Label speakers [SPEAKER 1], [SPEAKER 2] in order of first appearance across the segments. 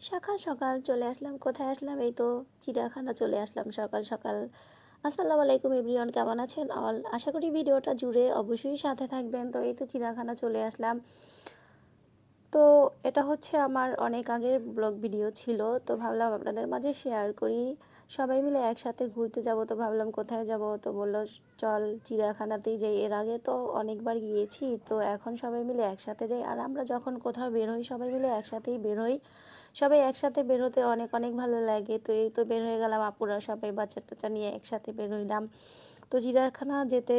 [SPEAKER 1] সকাল সকাল চলে আসলাম। কোথায় আসলাম? এই তো চিড়িয়াখানা চলে আসলাম সকাল সকাল। আসসালামু আলাইকুম এভরিওয়ান, কেমন আছেন? অল আশা করি ভিডিওটা জুড়ে অবশ্যই সাথে থাকবেন। তো এই তো চিড়িয়াখানা চলে আসলাম। তো এটা হচ্ছে আমার অনেক আগের ব্লগ ভিডিও ছিল, তো ভাবলাম আপনাদের মাঝে শেয়ার করি। সবাই মিলে একসাথে ঘুরতে যাব, তো ভাবলাম কোথায় যাব? তো বলল, চল চিড়িয়াখানাতেই যাই। এর আগে তো অনেকবার গিয়েছি, তো এখন সবাই মিলে একসাথে যাই। আর আমরা যখন কোথাও বের হই, সবাই মিলে একসাথেই বের হই। সবাই একসাথে বের হতে অনেক অনেক ভালো লাগে। তো এই তো বের হয়ে গেলাম, আপুরা সবাই বাচ্চা টাচ্চা নিয়ে একসাথে বের হইলাম। তো চিড়িয়াখানা যেতে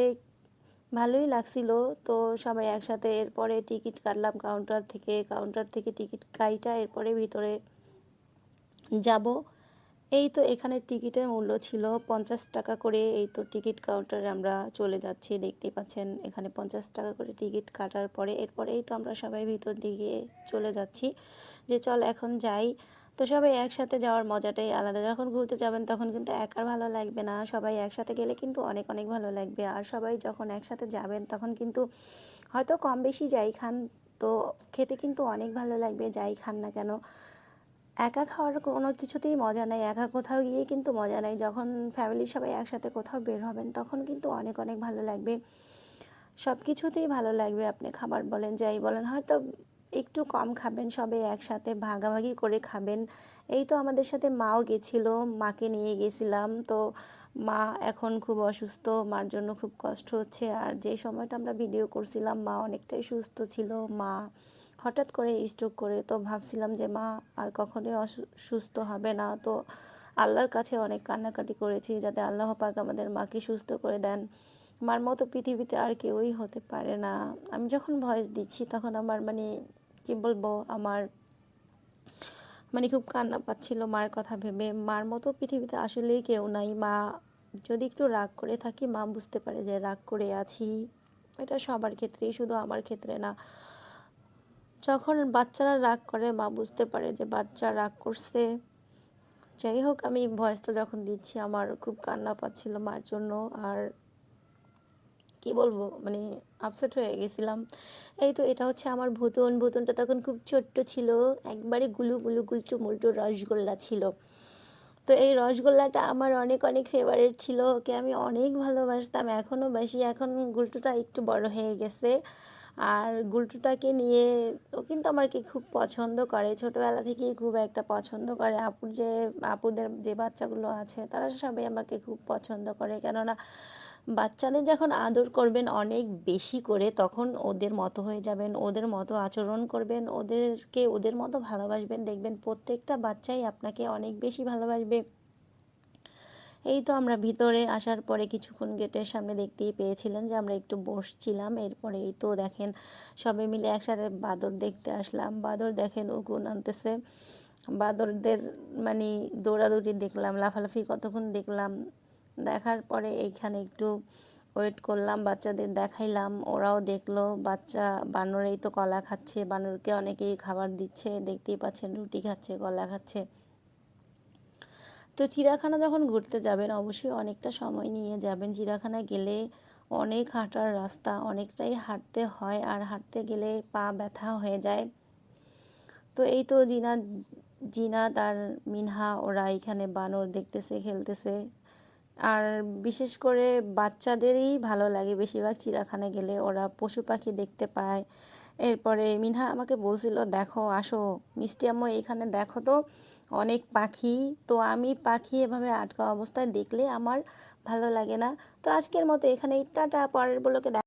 [SPEAKER 1] ভালোই লাগছিল। তো সবাই একসাথে এরপরে টিকিট কাটলাম কাউন্টার থেকে। কাউন্টার থেকে টিকিট কাইটা এরপরে ভিতরে যাব। এই তো এখানে টিকিটের মূল্য ছিল পঞ্চাশ টাকা করে। এই তো টিকিট কাউন্টারে আমরা চলে যাচ্ছি। দেখতেই পাচ্ছেন এখানে পঞ্চাশ টাকা করে টিকিট কাটার পরে এরপরেই তো আমরা সবাই ভিতর দিকে চলে যাচ্ছি। যে চল এখন যাই। তো সবাই একসাথে যাওয়ার মজাটাই আলাদা। যখন ঘুরতে যাবেন তখন কিন্তু একার ভালো লাগবে না। সবাই একসাথে গেলে কিন্তু অনেক অনেক ভালো লাগবে। আর সবাই যখন একসাথে যাবেন তখন কিন্তু হয়তো কম বেশি যাই খান, তো খেতে কিন্তু অনেক ভালো লাগবে যাই খান না কেন। একা খাওয়ার কোনো কিছুতেই মজা নাই। একা কোথাও গিয়ে কিন্তু মজা নাই। যখন ফ্যামিলির সবাই একসাথে কোথাও বের হবেন তখন কিন্তু অনেক অনেক ভালো লাগবে। সব কিছুতেই ভালো লাগবে। আপনি খাবার বলেন, যাই বলেন, হয়তো একটু কম খাবেন, সবে একসাথে ভাগাভাগি করে খাবেন। এই তো আমাদের সাথে মাও গেছিল, মাকে নিয়ে গেছিলাম। তো মা এখন খুব অসুস্থ, মার জন্য খুব কষ্ট হচ্ছে। আর যে সময়টা আমরা ভিডিও করছিলাম, মা অনেকটাই সুস্থ ছিল। মা হঠাৎ করে স্ট্রোক করে, তো ভাবছিলাম যে মা আর কখনোই অসুস্থ হবে না। তো আল্লাহর কাছে অনেক কান্নাকাটি করেছি যাতে আল্লাহ পাক আমাদের মাকে সুস্থ করে দেন। মার মতো পৃথিবীতে আর কেউই হতে পারে না। আমি যখন ভয়েস দিচ্ছি, তখন আমার মানে কি বলব, আমার মানে খুব কান্না পাচ্ছিল মার কথা ভেবে। মার মতো পৃথিবীতে আসলেই কেউ নাই। মা যদি একটু রাগ করে থাকি, মা বুঝতে পারে যে রাগ করে আছি। এটা সবার ক্ষেত্রেই, শুধু আমার ক্ষেত্রে না। যখন বাচ্চারা রাগ করে, মা বুঝতে পারে যে বাচ্চা রাগ করছে। যাই হোক, আমি ভয়েসটা যখন দিচ্ছি, আমার খুব কান্না পাচ্ছিল মার জন্য। আর কি বলব মানে আপসেট হয়ে গেছিলাম। এই তো এটা হচ্ছে আমার ভুতন, ভুতনটা তখন খুব ছোট্ট ছিল, একবারে গুলু গুলু গুলটু মুলটু রসগোল্লা ছিল। তো এই রসগোল্লাটা আমার অনেক অনেক ফেভারিট ছিল, ওকে আমি অনেক ভালোবাসতাম, এখনও বেশি এখন গুলটুটা একটু বড় হয়ে গেছে। আর গুলটুটাকে নিয়ে ও কিন্তু আমাকে খুব পছন্দ করে, ছোটোবেলা থেকেই খুব একটা পছন্দ করে। আপুর যে, আপুদের যে বাচ্চাগুলো আছে, তারা সবাই আমাকে খুব পছন্দ করে, কেননা বাচ্চাদের যখন আদর করবেন অনেক বেশি করে, তখন ওদের মতো হয়ে যাবেন, ওদের মতো আচরণ করবেন, ওদেরকে ওদের মতো ভালোবাসবেন। দেখবেন প্রত্যেকটা বাচ্চাই আপনাকে অনেক বেশি ভালোবাসবে। এই তো আমরা ভিতরে আসার পরে কিছুক্ষণ গেটের সামনে দেখতেই পেয়েছিলেন যে আমরা একটু বসছিলাম। এরপরে এই তো দেখেন সবাই মিলে একসাথে বাদর দেখতে আসলাম। বাদর দেখেন উকুন আনতেছে। বাদরদের মানে দৌড়াদৌড়ি দেখলাম, লাফালাফি কতক্ষণ দেখলাম দেখার পরে এইখানে একটু ওয়েট করলাম, বাচ্চাদের দেখাইলাম, ওরাও দেখল, বাচ্চা বানরেই তো কলা খাচ্ছে, বানরকে অনেকেই খাবার দিচ্ছে, দেখতেই পাচ্ছেন রুটি খাচ্ছে, কলা খাচ্ছে। তো চিড়াখানা যখন ঘুরতে যাবেন, অবশ্যই অনেকটা সময় নিয়ে যাবেন। চিড়াখানা গেলে অনেক হাঁটার রাস্তা, অনেকটাই হাঁটতে হয় আর হাঁটতে গেলে পা ব্যথা হয়ে যায়। তো এই তো জিনা জিনা তার মিনহা, ওরা এখানে বানর দেখতেছে, খেলতেছে। আর বিশেষ করে বাচ্চাদেরই ভালো লাগে বেশিরভাগ চিড়াখানে গেলে। ওরা পশু পাখি দেখতে পায়। এরপরে মিনহা আমাকে বলছিল, দেখো, আসো। মিষ্টি আম্মু এইখানে দেখো তো, অনেক পাখি। তো আমি পাখি এভাবে আটকা অবস্থায় দেখলে আমার ভালো লাগে না। তো আজকের মতো এখানে টাটা, পরের বলোকে